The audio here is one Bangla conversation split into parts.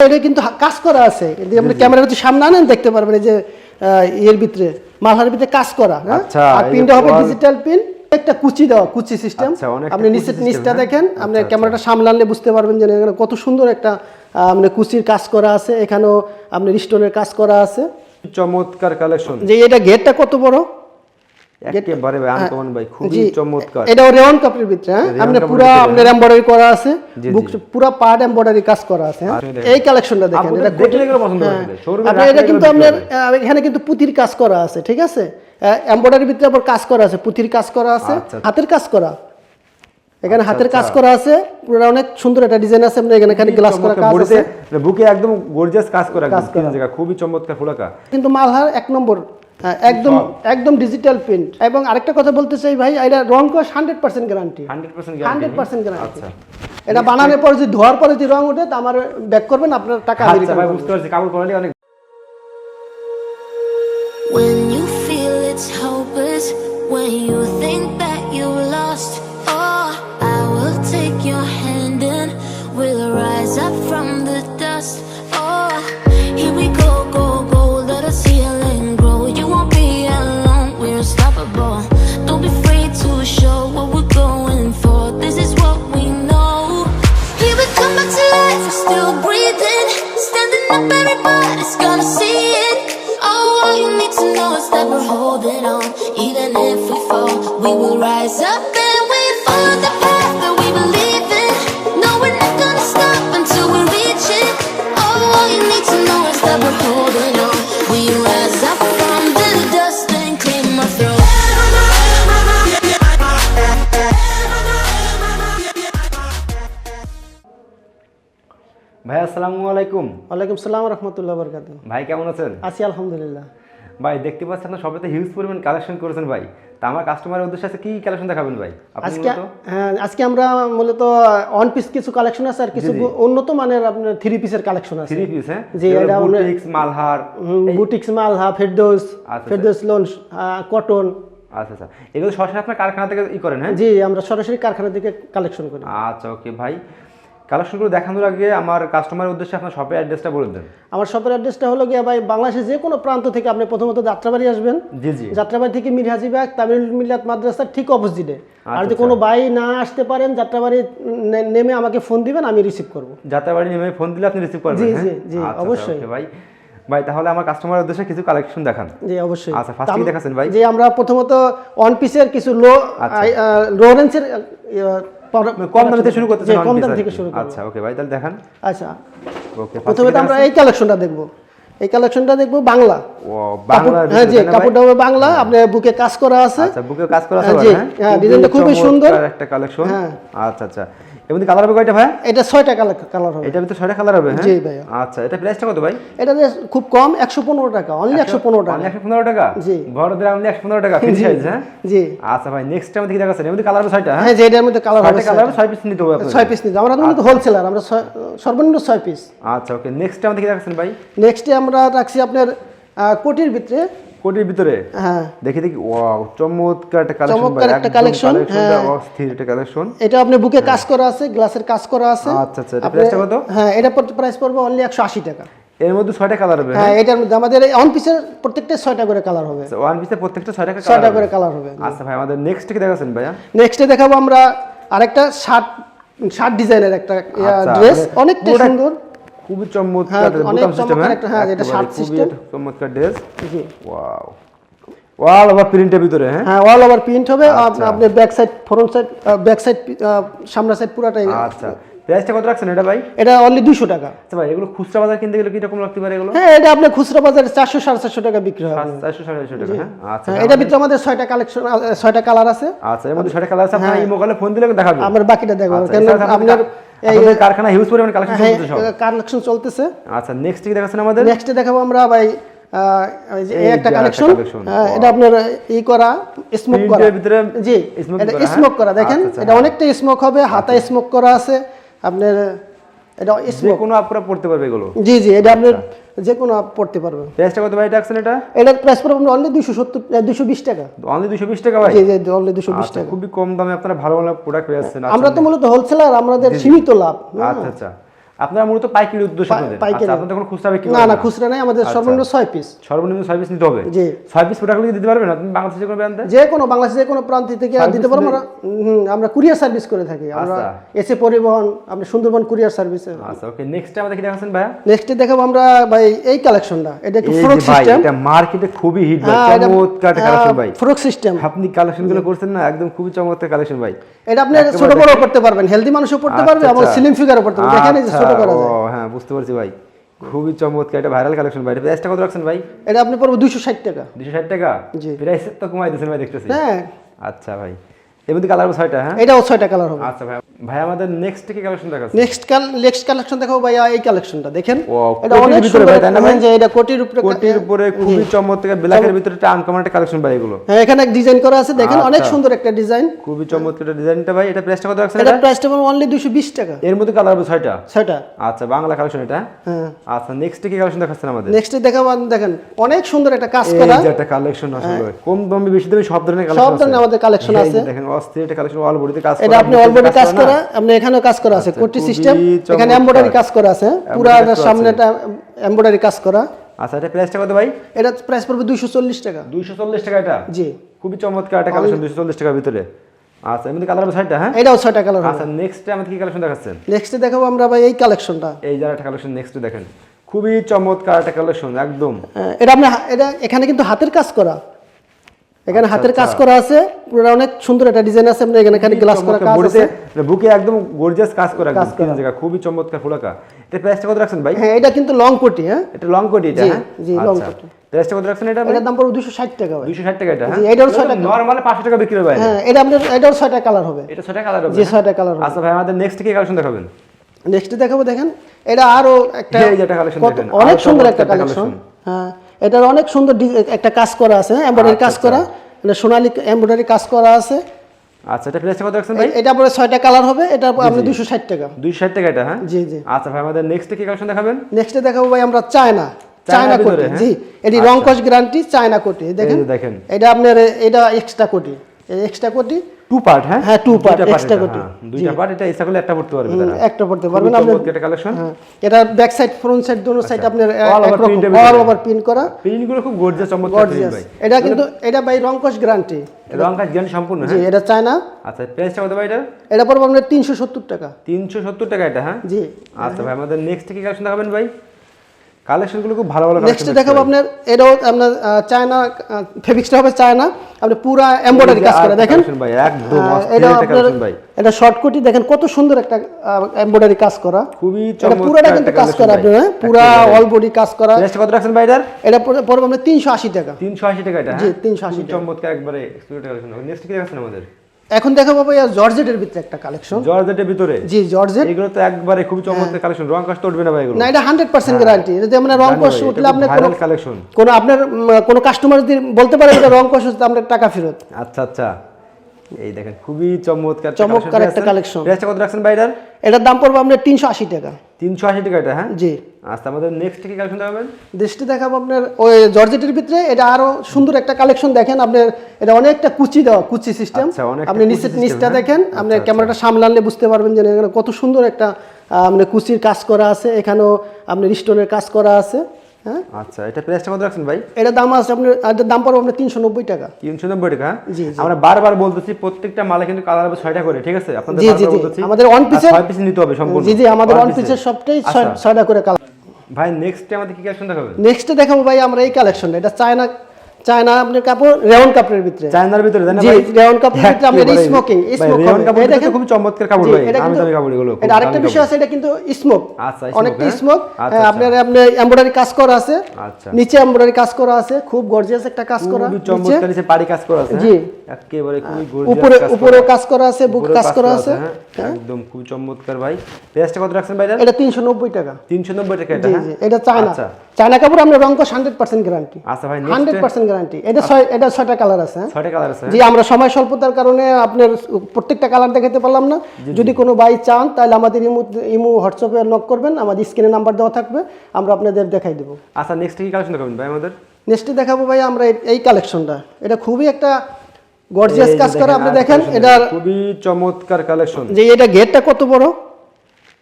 এটা কিন্তু কাজ করা আছে। যদি আপনি ক্যামেরার ভিতরে সামনে আনেন দেখতে পারবেন যে ভিতরে মালহার ভিতরে কাজ করা হ্যাঁ? আচ্ছা, আর পিনটা হবে ডিজিটাল পিন একটা কুচি দেওয়া কুচি সিস্টেম আচ্ছা, আপনি নিচে নিচটা হ্যাঁ? দেখেন আপনি আচ্ছা, ক্যামেরাটা সামনে আনলে বুঝতে পারবেন যে এখানে কত সুন্দর একটা মানে কুচির কাজ করা আছে। এখানেও আপনার স্টোনের কাজ করা আছে। চমৎকার কালেকশন যে এটা গেটটা কত বড়? একেবারে আনকমন ভাই খুবই চমৎকার এটাও রেওয়ান কাপড়ের ভিতরে হ্যাঁ আপনি পুরো আপনার এমব্রয়ডারি করা আছে বুক। পুরো পার্ট এমব্রয়ডারি কাজ করা আছে হ্যাঁ? দেখেন। এই কালেকশনটা দেখেন এটা দেখলে পছন্দ হ্যাঁ। হবে। আপনি এটা কিন্তু আপনার এখানে কিন্তু পুঁতির কাজ করা আছে ঠিক আছে এমব্রয়ডারির ভিতরে আবার কাজ করা আছে পুঁতির কাজ করা আছে আচ্ছা। হাতের কাজ করা এখানে আচ্ছা, হাতের কাজ আচ্ছা। করা আছে পুরো অনেক সুন্দর একটা ডিজাইন আছে আপনার এখানে এখানে গ্লাস করা কাজ আছে বুকে একদম গর্জিয়াস কাজ করা কাজ জায়গা খুবই চমৎকার ফুলাকা কিন্তু মালহার এক নম্বর হ্যাঁ, একদম একদম ডিজিটাল প্রিন্ট এবং আরেকটা কথা বলতে চাই ভাই এটা রং কস hundred percent guarantee hundred percent guarantee আচ্ছা। এটা বানানোর পর যদি ধোয়ার পরে যদি রং ওঠে তা আমার ব্যাক করবেন আপনার টাকা আচ্ছা। বুঝতে পারছি কাপড় কোয়ালিটি অনেক When you feel it's hopeless, when you think that you lost, ভাই আসসালামু আলাইকুম। ওয়ালাইকুম সালাম রহমতুল্লাহ বরকাত ভাই কেমন আছেন? আছি আলহামদুলিল্লাহ। ভাই দেখতে পাচ্ছেন আপনার সবাই হিউজ পরিমাণ কালেকশন করেছেন ভাই। তা আমার কাস্টমারের উদ্দেশ্যে আছে কি কালেকশন দেখাবেন ভাই? আজকে হ্যাঁ আজকে আমরা মূলত অন পিস কিছু কালেকশন আছে আর কিছু উন্নত মানের আপনার থ্রি পিসের কালেকশন আছে। থ্রি পিস হ্যাঁ? জি, এটা বুটিক্স মালহার বুটিক্স মালহা ফেরদৌস ফেরদৌস লোন কটন আচ্ছা আচ্ছা। এগুলো সরাসরি আপনার কারখানা থেকে ই করেন হ্যাঁ? জি আমরা সরাসরি কারখানা থেকে কালেকশন করি। আচ্ছা ওকে ভাই। কালেকশনগুলো দেখানোর আগে আমার কাস্টমারের উদ্দেশ্যে আপনার শপের অ্যাড্রেসটা বলে দেন। আমার শপের অ্যাড্রেসটা হলো গিয়া ভাই বাংলাদেশের যে কোনো প্রান্ত থেকে আপনি প্রথমত যাত্রাবাড়ি আসবেন। জি জি। যাত্রাবাড়ি থেকে মিরহাজিবাগ তামিল মিল্লাত মাদ্রাসার ঠিক অপোজিটে আর আচ্ছা, যদি কোনো ভাই না আসতে পারেন যাত্রাবাড়ি নেমে আমাকে ফোন দিবেন আমি রিসিভ করব। যাত্রাবাড়ি নেমে ফোন দিলে আপনি রিসিভ করবেন জি, হ্যাঁ? জি, জি, আচ্ছা, আচ্ছা, অবশ্যই। ভাই। ভাই তাহলে আমার কাস্টমারের উদ্দেশ্যে কিছু কালেকশন দেখান। জি অবশ্যই। আচ্ছা, first কি দেখাচ্ছেন ভাই? যে আমরা প্রথমত ওয়ান পিসের কিছু লো আচ্ছা। কম দাম থেকে শুরু করতে চাই কম দাম থেকে শুরু আচ্ছা ওকে ভাই তাহলে দেখান। আচ্ছা। ওকে প্রথমে আমরা এই কালেকশনটা দেখব। এই কালেকশনটা দেখব বাংলা। বাংলা হ্যাঁ জি কাপড়টা হবে বাংলা আপনার বুকে কাজ করা আছে। আচ্ছা বুকে কাজ করা আছে হ্যাঁ, জি, হ্যাঁ? হ্যাঁ, ডিজাইনটা খুবই সুন্দর। একটা কালেকশন হ্যাঁ। আচ্ছা আচ্ছা। এমনি কালার হবে কয়টা ভাই? এটা ছয়টা কালার হবে। এটার ভিতরে ছয়টা কালার হবে হ্যাঁ? জি, ভাইয়া। আচ্ছা এটা প্রাইসটা কত ভাই? এটা খুব কম একশো পনেরো টাকা অনলি একশো পনেরো টাকা। একশো পনেরো টাকা? জি। বড়দের অনলি একশো পনেরো টাকা ফ্রি সাইজ হ্যাঁ? জি। আচ্ছা ভাই নেক্সট টাইম দেখি দেখাচ্ছেন এমনি কালার হবে ছয়টা হ্যাঁ? হ্যাঁ যে এটার মধ্যে কালার হবে কালার ছয় পিস নিতে হবে। ছয় পিস নিতে আমরা কিন্তু হোলসেলার আমরা সর্বনিম্ন ছয় পিস আচ্ছা ওকে নেক্সট টাইম দেখি দেখাচ্ছেন ভাই? নেক্সটে আমরা রাখছি আপনার কোটির ভিতরে কোটির ভিতরে? হ্যাঁ। দেখি দেখি ওয়াও চমৎকার একটা কালেকশন চমৎকার একটা collection, হ্যাঁ। অস্থির একটা কালেকশন এটা আপনি বুকে কাজ করা আছে গ্লাসের কাজ করা আছে। আচ্ছা, আচ্ছা, কত? হ্যাঁ এটা প্রাইস পড়বে অনলি একশো আশি টাকা। এর মধ্যে ছয়টা কালার হবে হ্যাঁ এটার মধ্যে আমাদের অন পিসের প্রত্যেকটা ছয়টা করে কালার হবে। ওয়ান পিসে প্রত্যেকটা ছয়টা কালার ছয়টা করে কালার হবে। আচ্ছা ভাই আমাদের নেক্সট কি দেখাচ্ছেন ভাইয়া? নেক্সটে দেখাবো আমরা আরেকটা শার্ট শার্ট ডিজাইনের একটা আচ্ছা, ড্রেস মানে অনেকটা সুন্দর। খুবই চমৎকার হ্যাঁ, বোতাম সিস্টেম হ্যাঁ, খুবই system। একটা চমৎকার ড্রেস জি। ওয়াও ওয়াও আবার প্রিন্টের ভিতরে হ্যাঁ? হ্যাঁ অল ওভার প্রিন্ট হবে। আপনি back side front side back side সামনের সাইড পুরাটাই আচ্ছা। প্রাইসটা কত রাখছেন এটা ভাই? এটা অনলি টাকা। আচ্ছা ভাই এগুলো খুচরা বাজার কিনতে গেলে কি রকম লাগতে পারে এগুলো? হ্যাঁ এটা আপনার খুচরা বাজারে চারশো সাড়ে চারশো টাকা বিক্রি হয় পাঁচ- চারশো সাড়ে চারশো টাকা হ্যাঁ? আচ্ছা হ্যাঁ, এটার ভিতরে আমাদের ছয়টা কালেকশন ছয়টা কালার আছে। আচ্ছা এর মধ্যে কালার আছে আপনার ইমো কলে ফোন দিলে দেখাবেন আমরা বাকিটা দেখব। আচ্ছা, কেন আপনার আপনাদের কারখানা হিউজ পরিমাণ কালেকশন চলতেছে কালেকশন চলতেছে। আচ্ছা নেক্সট কি দেখাচ্ছেন আমাদের? নেক্সটে দেখাবো আমরা ভাই একটা কালেকশন এটা আপনার ই করা স্মোক করা। ভিতরে জি এটা হ্যাঁ? স্মোক করা দেখেন আচ্ছা, আচ্ছা, এটা অনেকটা স্মোক হবে হাতা স্মোক করা আছে আপনার এটা স্মোক কোনো আপনারা পড়তে পারবে এগুলো? জি জি এটা আপনার আচ্ছা। যে কোনো পড়তে পারবে। প্রাইসটা কত ভাই ডাকছেন এটা? এটা প্রাইস পড়বে অনলি দুশো সত্তর দুশো বিশ টাকা। অনলি দুশো বিশ টাকা ভাই? জি জি অনলি দুশো বিশ আচ্ছা টাকা। খুবই কম দামে আপনারা ভালো ভালো প্রোডাক্ট পেয়ে যাচ্ছেন। আমরা তো মূলত হোলসেলার আমাদের সীমিত লাভ হ্যাঁ। আচ্ছা আচ্ছা। আপনারা মূলত পাইকারি উদ্দেশ্য পাইকারি। আচ্ছা আপনাদের কোনো খুচরা বিক্রি না না খুচরা নাই আমাদের আচ্ছা। সর্বনিম্ন ছয় পিস সর্বনিম্ন ছয় পিস নিতে হবে? জি। ছয় পিস প্রোডাক্ট দিতে পারবেন? আপনি বাংলাদেশে কোনো যে কোনো বাংলাদেশের যে কোনো প্রান্ত থেকে দিতে পারব আমরা আমরা কুরিয়ার সার্ভিস করে থাকি। আমরা আচ্ছা। এসে পরিবহন আপনি সুন্দরবন কুরিয়ার সার্ভিসে আচ্ছা ওকে নেক্সট আমাদের কি দেখাচ্ছেন ভাইয়া? নেক্সটে দেখাবো আমরা ভাই এই কালেকশনটা এটা একটু ফ্রক সিস্টেম এটা মার্কেটে খুবই হিট ভাই হ্যাঁ, চমৎকার কালেকশন ভাই। ফ্রক সিস্টেম আপনি কালেকশনগুলো করছেন না একদম খুবই চমৎকার কালেকশন ভাই। এটা আপনি ছোট বড় করতে পারবেন হেলদি মানুষও পড়তে পারবে এবং। স্লিম ফিগারও পড়তে পারবে। দেখেন এই ছোট করা যায়? হ্যাঁ বুঝতে পারছি ভাই। খুবই চমৎকার এটা ভাইরাল কালেকশন ভাই। এটা প্রাইসটা কত রাখছেন ভাই? এটা আপনি পড়ব দুইশো ষাট টাকা। দুশো ষাট টাকা? জি। প্রাইস তো কমাই দিয়েছেন ভাই দেখতেছি। হ্যাঁ। আচ্ছা ভাই। এর মধ্যে কালার ছয়টা হ্যাঁ? এটাও ছয়টা কালার হবে। আচ্ছা ভাই। ভাই আমাদের নেক্সট কি কালেকশন দেখাচ্ছে? নেক্সট কাল নেক্সট কালেকশন দেখাবো ভাইয়া এই কালেকশনটা দেখেন। এটা অনেক সুন্দর ভাই, না ভাই? হ্যাঁ, যে এটা কোটির উপরে কোটির উপরে খুবই চমৎকার ব্ল্যাকের ভিতরে একটা আনকমন একটা কালেকশন ভাই এগুলো। হ্যাঁ এখানে ডিজাইন করা আছে দেখেন অনেক আচ্ছা। সুন্দর একটা ডিজাইন খুবই চমৎকার ডিজাইনটা ভাই এটা প্রাইসটা কত রাখছেন এটা? প্রাইসটা পাবো অনলি দুশো বিশ টাকা। এর মধ্যে কালার হবে ছয়টা? ছয়টা। আচ্ছা বাংলা কালেকশন এটা হ্যাঁ? আচ্ছা নেক্সট কি কালেকশন দেখাচ্ছেন আমাদের? নেক্সট দেখাবো দেখেন অনেক সুন্দর একটা কাজ এই যে একটা কালেকশন আসলে কম দামে বেশি দামে সব ধরনের কালেকশন সব ধরনের আমাদের collection আছে। দেখেন অস্থির একটা কালেকশন অল বডিতে কাজ এটা আপনি কাজ আপনি এখানেও কাজ করা আছে আচ্ছা, কোটি সিস্টেম। এখানে এমব্রয়ডারি কাজ করা আছে পুরো Embroidery কাজ সামনে আছে। একটা এমব্রয়ডারি কাজ করা। আচ্ছা এটা প্রাইসটা কত ভাই? এটা প্রাইস পড়বে দুইশো চল্লিশ টাকা। দুইশো চল্লিশ টাকা এটা? জি। খুবই চমৎকার একটা কালেকশন দুইশো চল্লিশ টাকার ভিতরে। আচ্ছা মধ্যে কালার হবে ছয়টা হ্যাঁ? এটাও ছয়টা কালার আচ্ছা নেক্সট আমাদের কি কালেকশন দেখাচ্ছেন? নেক্সট দেখাবো আমরা ভাই এই কালেকশনটা এই যার একটা কালেকশন নেক্সট দেখেন। খুবই চমৎকার একটা কালেকশন একদম। এটা আপনি এটা এখানে কিন্তু হাতের কাজ করা। এখানে আচ্ছা, হাতের কাজ করা আছে পুরো অনেক সুন্দর একটা ডিজাইন আছে আপনি এখানে গ্লাস করা কাজ আছে। বুকে একদম গর্জিয়াস কাজ করা কাজ করা। জায়গা খুবই চমৎকার ফুলাকা এটা প্রাইসটা কত রাখছেন ভাই? হ্যাঁ এটা কিন্তু লং কোটি হ্যাঁ। এটা লং কোটি এটা হ্যাঁ? জি, long আচ্ছা। coat। প্রাইসটা কত রাখছেন এটা এটার দাম পড়বে দুশো ষাট টাকা ভাই। দুইশো ষাট টাকা এটা জি, টাকা। নর্মালি পাঁচশো টাকা বিক্রি হবে হ্যাঁ এটা আপনার এটাও ছয়টা কালার হবে। এটা ছয়টা কালার হবে। জি? ছয়টা কালার হবে। আচ্ছা ভাই আমাদের নেক্সট কি কালেকশন দেখাবেন? নেক্সট দেখাবো দেখেন। এটা আরও একটা অনেক সুন্দর একটা একটা কালেকশন হ্যাঁ। এটার অনেক সুন্দর একটা কাজ করা আছে এমব্রয়ডারি আচ্ছা, কাজ করা মানে সোনালী এমব্রয়ডারি কাজ করা আছে। আচ্ছা এটা প্রাইসটা কত রাখছেন ভাই? এটা পরে ছয়টা কালার হবে এটা আপনি দুশো ষাট টাকা। দুইশো ষাট টাকা এটা হ্যাঁ? জি জি। আচ্ছা ভাই আমাদের নেক্সট কি কালেকশন দেখাবেন? নেক্সটে দেখাবো ভাই আমরা চায়না চায়না ভিতরে, কোটি। হ্যাঁ? জি এটি আচ্ছা। রং কস গ্যারান্টি চায়না কোটি দেখেন? দেখেন। এটা আপনার এটা এক্সট্রা কোটি এক্সট্রা কোটি। টু পার্ট হ্যাঁ? হ্যাঁ, part, দুইটা extra কোটি। হ্যাঁ, দুইটা পার্ট এটা ইচ্ছা করলে একটা পড়তে পারবে তারা। একটা পড়তে পারবেন। আপনি চমৎকার একটা কালেকশন হ্যাঁ এটা ব্যাক সাইড ফ্রন্ট সাইড দুটো সাইড আপনার আচ্ছা। ভিতরে। অল ওভার প্রিন্ট করা। প্রিন্টগুলো খুব গর্জিয়াস চমৎকার ভাই। এটা কিন্তু এটা ভাই রংকশ গ্যারান্টি রং কাজ জ্ঞান সম্পূর্ণ জি হ্যাঁ এটা চায়না। আচ্ছা প্রাইসটা কত ভাই এটা এটা পড়বে আপনার তিনশো সত্তর টাকা। তিনশো সত্তর টাকা এটা হ্যাঁ? জি। আচ্ছা ভাই আমাদের নেক্সট কি কালেকশন দেখাবেন ভাই? কালেকশনগুলো খুব ভালো ভালো নেক্সট দেখাবো আপনার এটাও আপনার চায়না ফেব্রিক্সটা হবে চায়না আপনি পুরা এমব্রয়ডারি কাজ করে দেখেন? ভাই একদম এটা আপনার এটা শর্ট কোটি দেখেন কত সুন্দর একটা এমব্রয়ডারি কাজ করা। খুবই চমৎকার পুরাটা কিন্তু কাজ করা। হ্যাঁ? পুরা অল বডি কাজ করা। প্রাইসটা কত রাখছেন ভাই এটার? এটা পড়বে তিনশো আশি টাকা। তিনশো আশি টাকা এটা জি, হ্যাঁ 380 খুবই চমৎকার একবারে এক্সক্লুসিভ কালেকশন নেক্সট কি দেখাচ্ছেন আমাদের? এখন দেখাবো ভাইয়া জর্জেটের ভিতরে একটা কালেকশন জর্জেটের ভিতরে? জি জর্জেট। এগুলো তো একবারে খুব চমৎকার কালেকশন রং কাস্ট উঠবে না ভাই এগুলো? না এটা হান্ড্রেড পার্সেন্ট গ্যারান্টি যদি আমরা রং কাস্ট উঠলে আপনি কোনো কালেকশন কোনো আপনার কোন কোনো কাস্টমার যদি বলতে পারে এটা রং কাস্ট হচ্ছে আপনার টাকা ফেরত। আচ্ছা আচ্ছা। এই দেখেন খুবই চমৎকার চমৎকার একটা collection। প্রাইসটা কত রাখছেন ভাই এটার এটার দাম পড়বে আপনার তিনশো আশি টাকা। তিনশো আশি টাকা এটা হ্যাঁ? জি। আচ্ছা আমাদের নেক্সট কি কালেকশন দেখাবেন? দৃষ্টি দেখাবো আপনার ওই জর্জেটের ভিতরে এটা আরও সুন্দর একটা কালেকশন দেখেন আপনার এটা অনেকটা কুচি দেওয়া কুচি সিস্টেম আচ্ছা, আপনি নিচে নিচটা হ্যাঁ? দেখেন আপনি আচ্ছা, ক্যামেরাটা সামলালে বুঝতে পারবেন যে এখানে কত সুন্দর একটা মানে কুচির কাজ করা আছে এখানেও আপনার স্টোনের কাজ করা আছে। হ্যাঁ? আচ্ছা এটা প্রাইসটা কত রাখছেন ভাই? এটা দাম আছে আপনার এটার দাম পড়বে আপনার তিনশো নব্বই টাকা। তিনশো নব্বই টাকা হ্যাঁ? জি। আমরা বারবার বলতেছি প্রত্যেকটা মালে কিন্তু কালার হবে ছয়টা করে ঠিক আছে? আপনাদের জি, জি, বারবার জি। বলতেছি। আমাদের ওয়ান পিসের ছয় পিস নিতে হবে সম্পূর্ণ। জি জি আমাদের ওয়ান পিসের সবটাই আচ্ছা। ছয়টা করে কালার ভাই নেক্সট আমাদের কি কালেকশন দেখাবেন? নেক্সটে দেখাবো ভাই আমরা এই কালেকশনটা এটা চায়না চায়না আপনার কাপড় রেওন কাপড়ের ভিতরে। চায়নার ভিতরে তাই ভাই? রেওন কাপড়ের ভিতরে আপনার স্মোকিং স্মোক রেওন কাপড় চমৎকার কাপড় জি, ভাই আমি কিন্তু- কাপড় এগুলো এটা আরেকটা বিষয় আছে এটা কিন্তু স্মোক আচ্ছা, অনেকটা হ্যাঁ? স্মোক আচ্ছা, আপনার আপনি এমব্রয়ডারি কাজ করা আছে। আচ্ছা। নিচে এমব্রয়ডারি কাজ করা আছে খুব গর্জিয়াস একটা কাজ করা। খুবই চমৎকার নিচে পাড়ি কাজ করা আছে জি। হ্যাঁ? একেবারে উপরে কাজ করা। উপরেও কাজ করা আছে বুক কাজ করা আছে হ্যাঁ? একদম খুব চমৎকার ভাই। প্রাইসটা কত রাখছেন ভাই এটা? তিনশো নব্বই টাকা। তিনশো নব্বই টাকা এটা জি হ্যাঁ? জি এটা চায়না। আচ্ছা। চায়না কাপড় আপনার রংকশ হান্ড্রেড পার্সেন্ট গ্যারান্টি আচ্ছা ভাই গ্যারান্টি এটা ছয় এটা ছয়টা কালার আছে হ্যাঁ? ছয়টা কালার আছে জি আমরা সময় স্বল্পতার কারণে আপনার প্রত্যেকটা কালার দেখাতে পারলাম না। যদি কোনো বাই চান তাহলে আমাদের ইমু ইমু হোয়াটসঅ্যাপে নক করবেন আমাদের স্ক্রিনে নাম্বার দেওয়া থাকবে আমরা আপনাদের দেখাই দেবো। আচ্ছা নেক্সট কি কালেকশন দেখাবেন ভাই আমাদের? নেক্সটে দেখাবো ভাই আমরা এই- এই কালেকশনটা এটা খুবই একটা গর্জিয়াস কাজ করা আপনি দেখেন এটা খুবই চমৎকার কালেকশন যে এটা গেটটা কত বড়?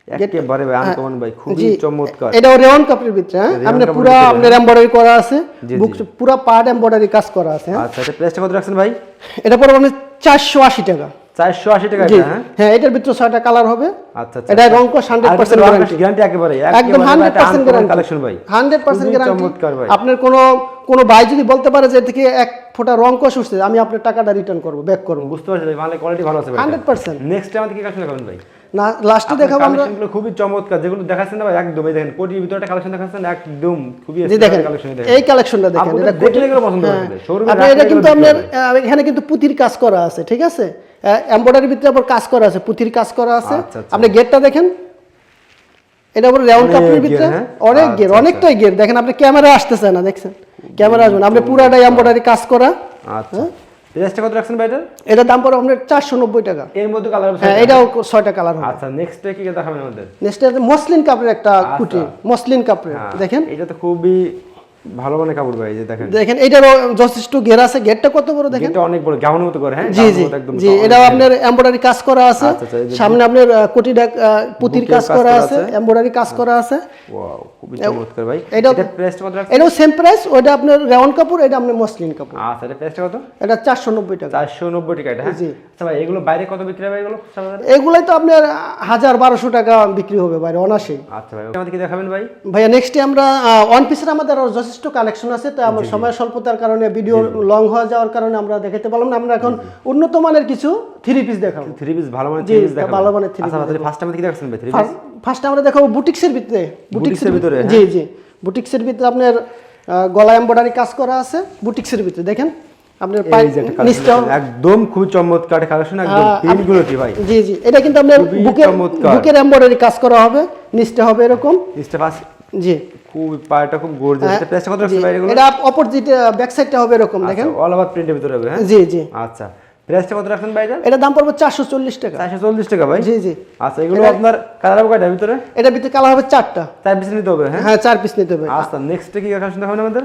একেবারে আনকমন ভাই খুবই চমৎকার। রেওয়ান কাপড়ের ভিতরে হ্যাঁ? আপনার পুরো আপনার এমব্রয়ডারি করা আছে বুক পুরো পার্ট এমব্রয়ডারি কাজ করা আছে হ্যাঁ? আচ্ছা এটা প্রাইসটা কত রাখছেন ভাই? এটা পড়বে আপনি চারশো আশি টাকা। চারশো আশি টাকা এটা, হ্যাঁ? হ্যাঁ এটার ভিতরে কালার হবে। আচ্ছা আচ্ছা। এটা রং হান্ড্রেড পার্সেন্ট গ্যারান্টি গ্যারান্টি একেবারে একদম হান্ড্রেড পার্সেন্ট গ্যারান্টি কালেকশন ভাই। হান্ড্রেড পার্সেন্ট খুবই গ্যারান্টি চমৎকার ভাই। আপনার কোনো কোনো ভাই যদি বলতে পারে যে থেকে এক ফোঁটা রং উঠছে আমি আপনার টাকাটা রিটার্ন করব ব্যাক করব। বুঝতে পারছি ভাই ভালো কোয়ালিটি ভালো আছে ভাই। হান্ড্রেড পার্সেন্ট নেক্সট আমাদের কি কালেকশন দেখাবেন ভাই? না লাস্টে দেখাবো আমরা কালেকশনগুলো খুবই চমৎকার যেগুলো দেখাচ্ছেন না ভাই দেখেন কোটির ভিতরে একটা কালেকশন দেখাচ্ছেন একদম খুবই দেখেন এই কালেকশনটা দেখেন এটা দেখলে এগুলো পছন্দ হ্যাঁ। আপনি এটা কিন্তু আপনার এখানে কিন্তু পুঁতির কাজ করা আছে ঠিক আছে? এমব্রয়ডারির ভিতরে আবার কাজ করা আছে পুঁতির কাজ করা আছে। আচ্ছা, আচ্ছা। আপনি গেটটা দেখেন। এটা আবার রাউন্ড কাপড়ের ভিতরে। হ্যাঁ? অনেক গের আচ্ছা। অনেকটাই গের দেখেন আপনি ক্যামেরা আসতেছে না দেখছেন? ক্যামেরা আসবেন আপনি পুরাটাই এমব্রয়ডারি কাজ করা। আচ্ছা। প্রাইসটা কত রাখছেন ভাই এটার এটার দাম পড়ে আপনার চারশো নব্বই টাকা। এর মধ্যে কালার হ্যাঁ এটাও ছয়টা কালার হবে। আচ্ছা নেক্সট কি দেখাবেন আমাদের? নেক্সট মসলিন কাপড়ের একটা কুটি মসলিন কাপড়ের হ্যাঁ, দেখেন। এটা তো খুবই ভালো মানে কাপড় ভাই যে দেখেন। দেখেন এটারও যথেষ্ট ঘের আছে। গেটটা কত বড় দেখেন? এটা অনেক বড় গাউনের মতো করে হ্যাঁ? জি জি জি এটাও বড়। আপনার এমব্রয়ডারি কাজ করা আছে। আচ্ছা, আচ্ছা, সামনে আপনার কোটি ডাক আহ, কাজ করা আছে। এমব্রয়ডারি কাজ করা আছে। ওয়াও খুবই চমৎকার ভাই। এটা- এটা প্রাইসটা কত রাখছেন? এটাও সেম প্রাইস ওটা আপনার রেওয়ান কাপড় এটা আপনার মসলিন কাপড়। আচ্ছা এটা প্রাইসটা কত? এটা চারশো নব্বই টাকা। চারশো নব্বই টাকা এটা হ্যাঁ? জি। আচ্ছা ভাই এগুলো বাইরে কত বিক্রি হবে এগুলো? এগুলাই তো আপনার হাজার বারোশো টাকা বিক্রি হবে বাইরে আচ্ছা ভাই আমাদের কি দেখাবেন ভাই? ভাইয়া নেক্সটে আমরা ওয়ান পিসের আমাদের আরও যথেষ্ট কালেকশন আছে তো আমার সময় স্বল্পতার কারণে ভিডিও লং হয়ে যাওয়ার কারণে আমরা দেখাতে পারলাম না। আমরা এখন উন্নত মানের কিছু থ্রি পিস দেখাবো। থ্রি পিস ভালো মানে জি, থ্রি পিস দেখাবেন ভালো মানের three আচ্ছা তাহলে ফার্স্ট আমাদের কি দেখাচ্ছেন ভাই থ্রি পিস ফার্স্ট আমরা দেখাবো বুটিক্সের ভিতরে। বুটিক্সের ভিতরে, হ্যাঁ। জি জি। বুটিক্সের ভিতরে আপনার গলা এমব্রয়ডারি কাজ করা আছে। বুটিক্সের ভিতরে দেখেন। আপনার পাই যে একটা নিচটাও একদম খুবই চমৎকার কালেকশন একদম আহ, গুলো কি ভাই। জি জি। এটা কিন্তু আপনার বুকের বুকের এমব্রয়ডারি কাজ করা হবে। নিচটা হবে এরকম। নিচটা ফার্স্ট জি। খুব পায়টা খুব গর্জিয়াস। হ্যাঁ, এটা প্রাইসটা কত রাখছেন ভাই এগুলো? এটা অপোজিট ব্যাক সাইডটা হবে এরকম দেখেন। অল ওভার প্রিন্টের ভিতরে হবে হ্যাঁ? জি জি। আচ্ছা প্রাইসটা কত রাখছেন ভাই এটা দাম পড়বে চারশো চল্লিশ টাকা। চারশো চল্লিশ টাকা ভাই? জি জি। আচ্ছা এগুলো আপনার কালার হবে কয়টা ভিতরে? এটা ভিতরে কালার হবে চারটা। চার পিস নিতে হবে হ্যাঁ? হ্যাঁ চার পিস নিতে হবে। আচ্ছা নেক্সট কি কালেকশন দেখাবেন আমাদের?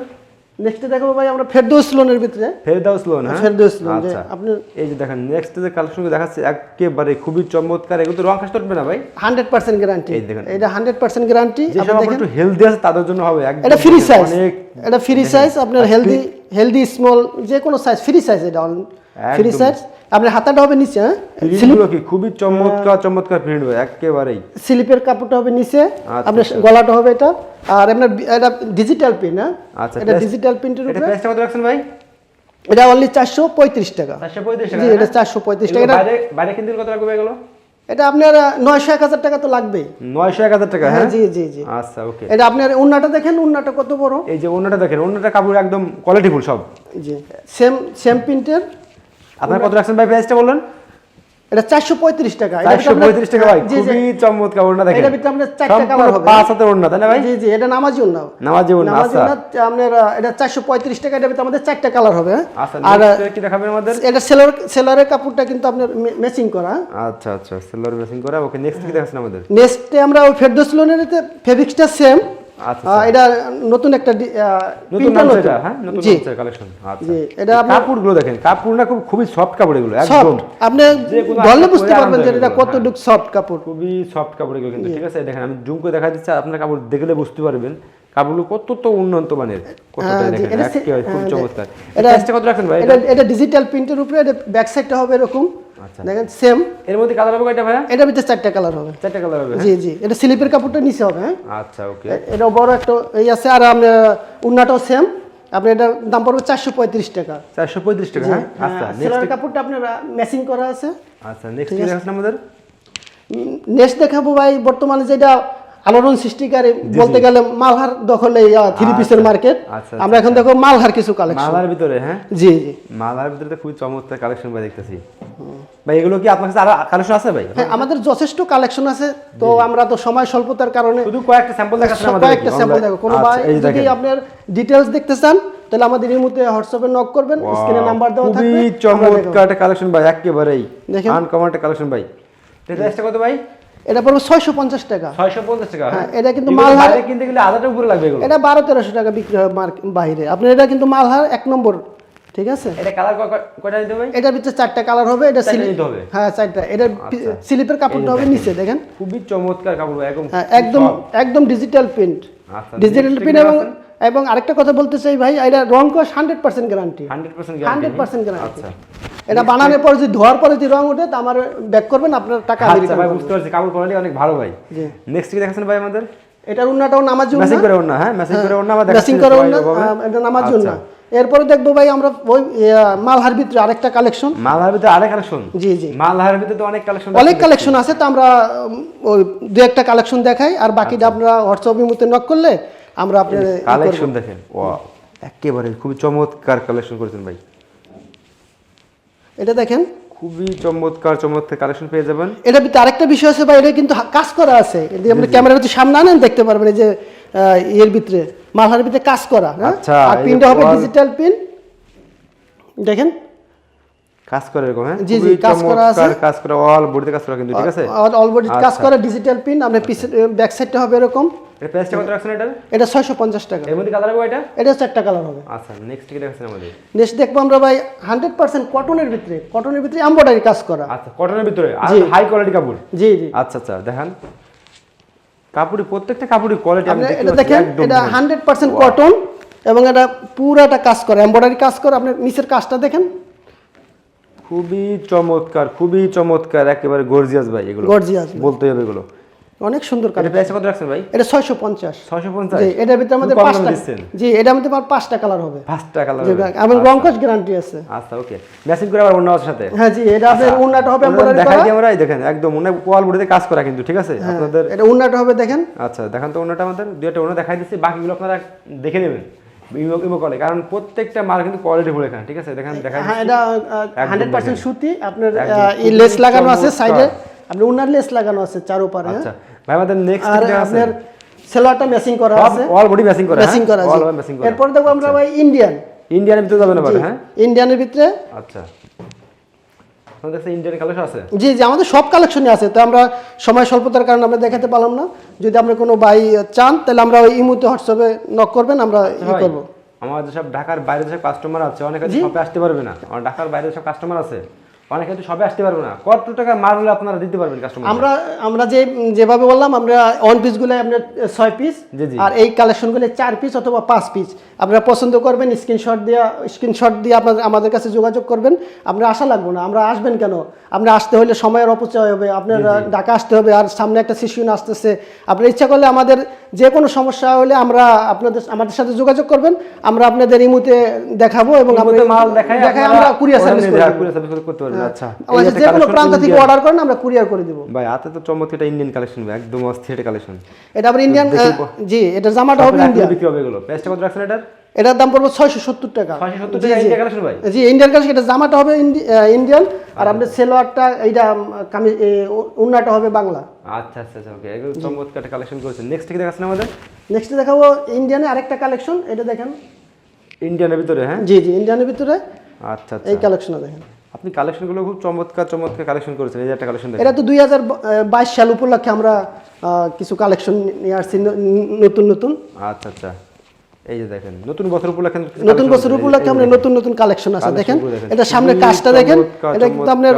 নেক্সটে দেখাবো ভাই আমরা ফেরদৌস লোনের ভিতরে। ফেরদৌস লোন হ্যাঁ? ফেরদৌস লোন আচ্ছা। আপনি এই যে দেখেন নেক্সট যে কালেকশন দেখাচ্ছে একেবারে খুবই চমৎকার। এগুলো তো রং কাজ করবে না ভাই? হান্ড্রেড পার্সেন্ট গ্যারান্টি এই দেখেন। এটা হান্ড্রেড পার্সেন্ট গ্যারান্টি আপনি দেখেন। একটু হেলদি আছে তাদের জন্য হবে। একদম এটা ফ্রি সাইজ অনেক এটা ফ্রি সাইজ আপনার হেলদি হেলদি স্মল যে কোনো সাইজ ফ্রি সাইজ এটা ফ্রি সাইজ আপনার হাতাটা হবে নিচে হ্যাঁ? কি? খুবই চমৎকার চমৎকার প্রিন্ট ভাই একেবারেই। স্লিপের কাপড়টা হবে নিচে আচ্ছা, আপনার আচ্ছা। গলাটা হবে এটা। আর আপনার এটা ডিজিটাল প্রিন্ট হ্যাঁ? আচ্ছা, এটা ডিজিটাল প্রিন্টের এটা উপরে। প্রাইসটা কত রাখছেন ভাই? এটা অনলি চারশো পঁয়ত্রিশ টাকা। চারশো পঁয়ত্রিশ টাকা জি এটা হ্যাঁ? চারশো পঁয়ত্রিশ টাকা। বাইরে বাইরে কিনতে কত লাগবে এগুলো এটা আপনার নয়শো এক হাজার টাকা তো লাগবেই নয়শো এক হাজার টাকা হ্যাঁ হ্যাঁ? জি জি জি। আচ্ছা ওকে। এটা আপনার উন্নাটা দেখেন উন্নাটা কত বড়? এই যে অন্যটা দেখেন অন্যটা কাপড় একদম কোয়ালিটিফুল সব। জি। সেম সেম প্রিন্টের আপনার কত রাখছেন ভাই প্রাইসটা বললেন? এটা টাকা। এটার চারশো ভিতরে আপনার- পঁয়ত্রিশ টাকা ভাই জি, জি। খুবই চমৎকার ওড়না দেখেন। এটার ভিতরে আপনার চারটা সম্পূর্ণ হবে। পাঁচ হাতের ওড়না তাই না ভাই? জি জি এটা নামাজি উন্না নামাজি ওড়না নামাজি আপনার এটা চারশো পঁয়ত্রিশ টাকা এটার ভিতরে আমাদের কালার হবে হ্যাঁ? আচ্ছা আর কি দেখাবেন আমাদের? এটা সেলার সেলারের কাপড়টা কিন্তু আপনার ম্যাচিং করা। আচ্ছা আচ্ছা সেলার করে। ওকে নেক্সট কি দেখাচ্ছেন আমাদের? নেক্সটে আমরা ওই ফেরদোস লোনের ফেব্রিক্সটা সেম এটা নতুন একটা নতুন হ্যাঁ? নতুন কালেকশন আচ্ছা। এটা কাপড়গুলো দেখেন কাপড়টা খুব খুবই সফট কাপড় এগুলো একদম। আপনি ধরলে বুঝতে পারবেন যে এটা কতটুকু সফট কাপড়। খুবই সফট কাপড় এগুলো কিন্তু ঠিক আছে? দেখেন আমি জুম করে দেখা দিচ্ছি আপনার কাপড় দেখলে বুঝতে পারবেন কাপড়গুলো কত তো উন্নত মানের কতটা হ্যাঁ, দেখেন খুব হ্যাঁ, চমৎকার। এটা- কত রাখেন ভাই? এটা এটা ডিজিটাল প্রিন্টের উপরে এটা ব্যাক সাইডটা হবে এরকম। আচ্ছা। দেখেন সেম এর মধ্যে কালার হবে কয়টা ভাইয়া? এটা ভিতরে চারটা কালার হবে। চারটা কালার হবে। হ্যাঁ? জি জি। এটা স্লিপের কাপড়টা নিচে হবে হ্যাঁ? আচ্ছা ওকে। এটা বড় একটা এই আছে আর আপনার উন্নাটাও সেম আপনি এটার দাম পড়বে চারশো পঁয়ত্রিশ টাকা। চারশো পঁয়ত্রিশ টাকা হ্যাঁ? আচ্ছা সেলার কাপড়টা আপনার ম্যাচিং করা আছে। আচ্ছা নেক্সট কি দেখাচ্ছেন আমাদের? নেক্সট দেখাবো ভাই বর্তমানে যেটা আলোড়ন সৃষ্টিকারী বলতে গেলে মালহার দখলে থ্রি পিসের মার্কেট আচ্ছা, আমরা এখন দেখো মালহার কিছু কালেকশন মালার ভিতরে হ্যাঁ? জি জি। মালার ভিতরে তো খুবই চমৎকার কালেকশন ভাই দেখতেছি। ভাই এগুলো কি আপনার কাছে আরও কালেকশন আছে ভাই? হ্যাঁ আমাদের যথেষ্ট কালেকশন আছে। তো আমরা তো সময় স্বল্পতার কারণে শুধু কয়েকটা স্যাম্পল দেখাচ্ছেন আমাদের কয়েকটা স্যাম্পল দেখো। কোনো ভাই আচ্ছা, যে যদি আপনার ডিটেলস দেখতে চান তাহলে আমাদের এই মুহূর্তে হোয়াটসঅ্যাপে নক করবেন স্ক্রিনে নাম্বার দেওয়া থাকবে। খুবই চমৎকার একটা কালেকশন ভাই একেবারেই দেখেন। আনকমন একটা কালেকশন ভাই। এটা প্রাইসটা কত ভাই? এটা পড়বে ছয়শো পঞ্চাশ টাকা। ছয়শো পঞ্চাশ টাকা? হ্যাঁ, এটা কিন্তু মালহার- কিনতে গেলে হাজারটা উপরে লাগবে এটা বারো তেরোশো টাকা বিক্রি হয় বাইরে। আপনার এটা কিন্তু মালহার এক নম্বর ঠিক আছে? এটা কালার কয়টা নিতে ভাই এটার ভিতরে চারটা কালার হবে এটা স্লিপ নিতে হবে? হ্যাঁ চারটা। এটা আচ্ছা। স্লিপের কাপড়টা হবে নিচে দেখেন। খুবই চমৎকার কাপড় একদম হ্যাঁ, একদম একদম ডিজিটাল প্রিন্ট আচ্ছা, ডিজিটাল প্রিন্ট এবং এবং আরেকটা কথা বলতে চাই ভাই এটা রং কস hundred percent guarantee 100% hundred percent guarantee আচ্ছা। এটা বানানোর পর যদি ধোয়ার পরে যদি রং ওঠে তা আমার ব্যাক করবেন আপনার টাকা আচ্ছা ভাই বুঝতে পারছি। কাপড় কোয়ালিটি অনেক ভালো ভাই। জি। নেক্সট কি দেখাচ্ছেন ভাই আমাদের? এটার উন্নাটাও নামাজ ম্যাচিং করে ওড়না হ্যাঁ ম্যাচিং করে ওড়না আমরা ম্যাচিং করে উন্না হ্যাঁ, এটা নামাজ আচ্ছা। উন্না। এরপরে দেখব ভাই আমরা ওই মালহার ভিতরে আরেকটা কালেকশন মালহার ভিতরে আরেক কালেকশন জি জি। মালহার ভিতরে তো অনেক কালেকশন অনেক কালেকশন আছে তো আমরা ওই দু একটা কালেকশন দেখাই আর বাকিটা আপনারা হোয়াটসঅ্যাপ মধ্যে নক করলে আমরা আপনার ই কালেকশন দেখেন ওয়া একেবারে খুবই চমৎকার কালেকশন করেছেন ভাই। এটা দেখেন। খুবই চমৎকার চমৎকার কালেকশন পেয়ে যাবেন। এটা ভিতরে আরেকটা বিষয় আছে বা এটা কিন্তু কাজ করা আছে। যদি আপনি ক্যামেরার ভিতরে সামনে আনেন দেখতে পারবেন এই যে এর ইয়ের ভিতরে মালহার ভিতরে কাজ করা হ্যাঁ? আচ্ছা, আর পিনটা হবে ডিজিটাল পিন দেখেন কাজ করে এরকম হ্যাঁ? জি, জি, কাজ করা আছে। কাজ করা অল বডিতে কাজ করা কিন্তু ঠিক আছে? অলরেডি কাজ আচ্ছা। করা ডিজিটাল পিন পিছের ব্যাক সাইডটা হবে এরকম। এটা প্রাইসটা কত রাখছেন এটা? এটা ছয়শো পঞ্চাশ টাকা। এর মধ্যে কালার হবে এটা? এটা চারটা কালার হবে। আচ্ছা নেক্সট কি দেখাচ্ছেন আমাদের? নেক্সট দেখব আমরা ভাই হান্ড্রেড পার্সেন্ট কটনের ভিতরে কটনের ভিতরে এম্বয়ডারি কাজ করা। আচ্ছা কটনের ভিতরে আর হাই কোয়ালিটি কাপড়? জি জি। আচ্ছা আচ্ছা দেখেন। কাপড়ি প্রত্যেকটা কাপড়ি কোয়ালিটি আপনি এটা দেখেন এটা ভাই। হান্ড্রেড পার্সেন্ট কটন এবং এটা পুরাটা কাজ করে এম্বয়ডারি কাজ করে আপনি নিচের কাজটা দেখেন। খুবই চমৎকার খুবই চমৎকার একেবারে গর্জিয়াস ভাই এগুলো। গর্জিয়াস বলতে হবে এগুলো। অনেক সুন্দর প্রাইসটা কত রাখছেন ভাই? এটা ছয়শো পঞ্চাশ। ছয়শো পঞ্চাশ? জি এটার ভিতরে আমাদের পাঁচটা জি পাঁচটা কালার হবে। পাঁচটা কালার জি, এবং রংকশ গ্যারান্টি আছে। আচ্ছা ওকে ম্যাচিং করে আবার অন্য সাথে। হ্যাঁ জি এটা আপনার উন্নাটা হবে এমব্রয়ডারি দেখাই দিই আমরা এই দেখেন একদম অনেক কোয়াল বডিতে কাজ করা কিন্তু ঠিক আছে? হ্যাঁ, আপনাদের এটা উন্নাটা হবে দেখেন। আচ্ছা দেখান তো অন্যটা আমাদের দুই একটা অন্য দেখাই দিচ্ছি বাকিগুলো আপনারা দেখে নেবেন। ইমো ইমো কলে কারণ প্রত্যেকটা মাল কিন্তু কোয়ালিটি ফুল এখানে ঠিক আছে? দেখেন হ্যাঁ এটা। সুতি আপনার এই লেস লাগানো আছে। সাইডে আপনি উনার লেস লাগানো আছে চারোপারে হ্যাঁ? আচ্ছা। ভাই আমাদের নেক্সট আপনার সেলোয়ারটা ম্যাচিং করা আছে। অল বডি ম্যাচিং করা ম্যাচিং করা অল আছে এরপর দেখব আমরা ভাই ইন্ডিয়ান ইন্ডিয়ানের ভিতরে যাবেন আবার হ্যাঁ? ইন্ডিয়ানের ভিতরে। আচ্ছা। আমাদের কাছে ইন্ডিয়ান কালেকশন আছে? জি জি আমাদের সব কালেকশনই আছে তো আমরা সময় স্বল্পতার কারণে আমরা দেখাতে পারলাম না। যদি আপনি কোনো বাই চান তাহলে আমরা ওই ইমুতে হোয়াটসঅ্যাপে নক করবেন আমরা ই করব। আমার যেসব ঢাকার বাইরে যেসব কাস্টমার আছে অনেকে। শপে আসতে পারবে না। আমার ঢাকার বাইরে যেসব কাস্টমার আছে অনেকে তো শপে আসতে পারবে না। কত টাকা মাল হলে আপনারা দিতে পারবেন কাস্টমার আমরা আমরা যে যেভাবে বললাম আমরা ওয়ান পিসগুলো আপনার ছয় পিস। আর এই কালেকশনগুলো চার পিস অথবা পাঁচ পিস আপনারা পছন্দ করবেন স্ক্রিনশট দিয়ে স্ক্রিনশট দিয়ে আপনার আমাদের কাছে যোগাযোগ করবেন। আপনার আশা লাগবে না আমরা আসবেন কেন? আমরা আসতে হলে সময়ের অপচয় হবে আপনার ঢাকা আসতে হবে আর সামনে একটা শিশু আসতেছে। আপনার ইচ্ছা করলে আমাদের যে কোনো সমস্যা হলে আমরা আপনাদের আমাদের সাথে যোগাযোগ করবেন। আমরা আপনাদের ইমুতে দেখাবো এবং ইমোতে মাল দেখাই আমরা কুরিয়ার সার্ভিস করতে পারবেন। আচ্ছা। এই যে কোনো প্রান্ত থেকে অর্ডার করেন আমরা কুরিয়ার করে দেবো। ভাই হাতে তো চমৎকার এটা ইন্ডিয়ান কালেকশন ভাই একদম অস্থির কালেকশন এটা আবার ইন্ডিয়ান জি এটা জামাটা হবে ইন্ডিয়ান বিক্রি হবে এগুলো। প্রাইসটা কত রাখছেন এটার? এটার দাম পড়বে ছয়শো সত্তর টাকা। জি, ইন্ডিয়ান কালেকশন ভাই? জি ইন্ডিয়ান কালেকশন এটা জামাটা হবে ইন্ডিয়ান আর আপনার সেলোয়ারটা এইটা উম, কামিজ এ, উ- উন্নাটা হবে বাংলা। আচ্ছা আচ্ছা ওকে এগুলো চমৎকার কালেকশন করেছেন। নেক্সট কি দেখাচ্ছেন আমাদের? নেক্সট দেখাবো ইন্ডিয়ানে আরেকটা কালেকশন এটা দেখেন। ইন্ডিয়ানের ভিতরে হ্যাঁ? জি জি ইন্ডিয়ানের ভিতরে। আচ্ছা এই আচ্ছা কালেকশনটা দেখেন। আপনি কালেকশনগুলো খুব চমৎকার চমৎকার কালেকশন করেছেন এই যে একটা কালেকশন এটা তো দুই হাজার বাইশ সাল উপলক্ষে আমরা কিছু কালেকশন নিয়ে আসছি নতুন নতুন। আচ্ছা আচ্ছা। এই যে দেখেন নতুন বছর উপলক্ষে নতুন বছর উপলক্ষে আমরা নতুন নতুন কালেকশন আছে দেখেন। এটা সামনে কাজটা দেখেন। এটা কিন্তু আপনার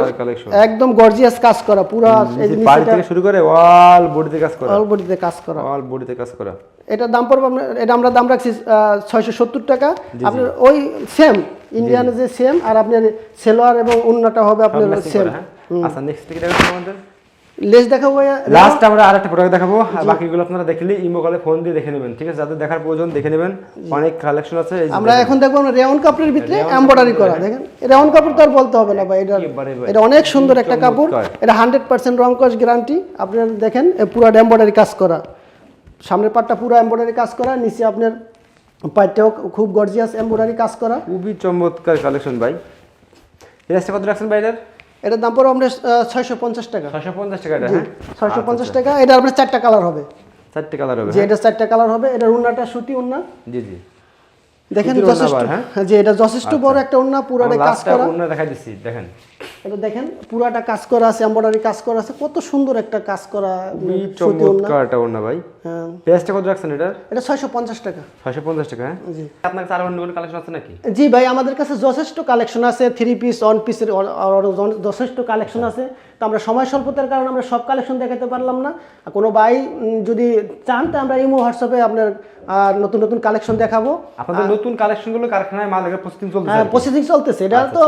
একদম গর্জিয়াস কাজ করা পুরা এই যে বাড়ি থেকে শুরু করে অল বডিতে কাজ করা। অল বডিতে কাজ করা। অল বডিতে কাজ করা। এটার দাম পড়বে আপনার এটা আমরা দাম রাখছি ছয়শো সত্তর টাকা। আপনার ওই সেম ইন্ডিয়ানে যে সেম আর আপনার সেলোয়ার এবং উন্নাটা হবে আপনার সেম হ্যাঁ? আচ্ছা নেক্সট কি দেখাচ্ছেন আমাদের লেস দেখাবো লাস্ট আমরা আরেকটা প্রোডাক্ট দেখাবো আর বাকিগুলো আপনারা দেখলে ইমো কলে ফোন দিয়ে দেখে নেবেন ঠিক আছে? যাদের দেখার প্রয়োজন দেখে নেবেন। অনেক কালেকশন আছে আমরা এখন দেখব আমরা রেওন কাপড়ের ভিতরে এমব্রয়ডারি করা দেখেন? রেওন কাপড় তো আর বলতে হবে না ভাই এটা এটা অনেক সুন্দর একটা কাপড়। এটা হান্ড্রেড পার্সেন্ট রং কস গ্যারান্টি আপনারা দেখেন পুরো এমব্রয়ডারি কাজ করা। সামনের পাটটা পুরো এমব্রয়ডারি কাজ করা নিচে আপনার পাটটাও খুব গর্জিয়াস এমব্রয়ডারি কাজ করা। খুবই চমৎকার কালেকশন ভাই। প্রাইসটা কত রাখছেন বাইরের এটার দাম পড়বে আমরা ছয়শো পঞ্চাশ টাকা। ছশো পঞ্চাশ টাকা এটা, হ্যাঁ? ছয়শো পঞ্চাশ টাকা। এটা আপনার চারটা কালার হবে। চারটে কালার হবে যে এটা চারটা কালার হবে। এটার উন্নাটা সুতি উন্না। জি জি। দেখেন যথেষ্ট হ্যাঁ? যে এটা যথেষ্ট বড় একটা উন্না পুরোটা কাজ করা। অন্য দেখাই দিচ্ছি দেখেন। এটা দেখেন পুরাটা কাজ করা আছে এমব্রয়ডারি কাজ করা আছে কত সুন্দর একটা কাজ করা খুবই সুতি ওড়না। চমৎকার একটা ভাই। হ্যাঁ। পেঁয়াজটা কত রাখছেন এটা ছয়শো পঞ্চাশ টাকা। ছয়শো পঞ্চাশ টাকা হ্যাঁ? জি। আপনার কাছে আরও অন্য কোনো কালেকশন আছে নাকি? জি ভাই আমাদের কাছে যথেষ্ট কালেকশন আছে থ্রি পিস ওয়ান পিসের যথেষ্ট কালেকশন আছে। তো আমরা সময় স্বল্পতার কারণে আমরা সব কালেকশন দেখাতে পারলাম না। আর কোনো ভাই যদি চান তো আমরা ইমো হোয়াটসঅ্যাপে আপনার নতুন নতুন কালেকশন দেখাবো। আপনাদের নতুন কালেকশনগুলো কারখানায় মাল প্রস্তুতি চলতেছে হ্যাঁ প্রসেসিং চলতেছে। এটা তো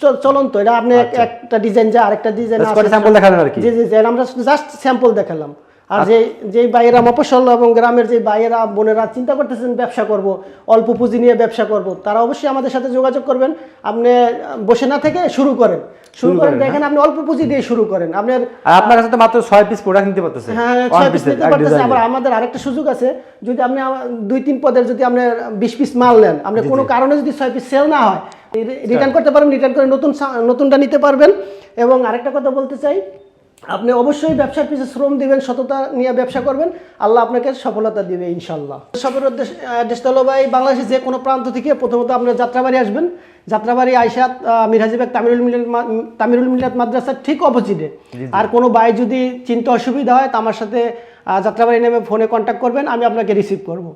চ- চলন্ত এটা আপনি একটা ডিজাইন যা আরেকটা ডিজাইন কটা sample দেখালেন আর কি? জি জি আমরা জাস্ট স্যাম্পল দেখালাম। আর যে যে ভাইয়েরা মফস্বল এবং গ্রামের যে ভাইয়েরা বোনেরা চিন্তা করতেছেন ব্যবসা করব অল্প পুঁজি নিয়ে ব্যবসা করব তারা অবশ্যই আমাদের সাথে যোগাযোগ করবেন। আপনি বসে না থেকে শুরু করেন। শুরু করেন দেখেন আপনি অল্প পুঁজি দিয়ে শুরু করেন। আপনার আর আপনার কাছে তো মাত্র ছয় পিস প্রোডাক্ট নিতে পারতেছে। হ্যাঁ One ছয় পিস নিতে এক পারতেছে। আবার আমাদের আরেকটা সুযোগ আছে যদি আপনি দুই তিন পদের যদি আপনি বিশ পিস মাল নেন আপনি কোনো কারণে যদি ছয় পিস সেল না হয় রিটার্ন করতে পারবেন রিটার্ন করে নতুন নতুনটা নিতে পারবেন। এবং আরেকটা কথা বলতে চাই আপনি অবশ্যই ব্যবসার পিছনে শ্রম দিবেন সততা নিয়ে ব্যবসা করবেন। আল্লাহ আপনাকে সফলতা দিবে ইনশাল্লাহ সবের উদ্দেশ্য হলো ভাই বাংলাদেশের যে কোনো প্রান্ত থেকে প্রথমত আপনার যাত্রাবাড়ি আসবেন। যাত্রাবাড়ি আইসাত মিরহাজিবাগ তামিরুল মিলাত তামিরুল মিলাত মাদ্রাসার ঠিক অপোজিটে। আর কোনো ভাই যদি চিন্তা অসুবিধা হয় তো আমার সাথে যাত্রাবাড়ি নেমে ফোনে কন্ট্যাক্ট করবেন আমি আপনাকে রিসিভ করব।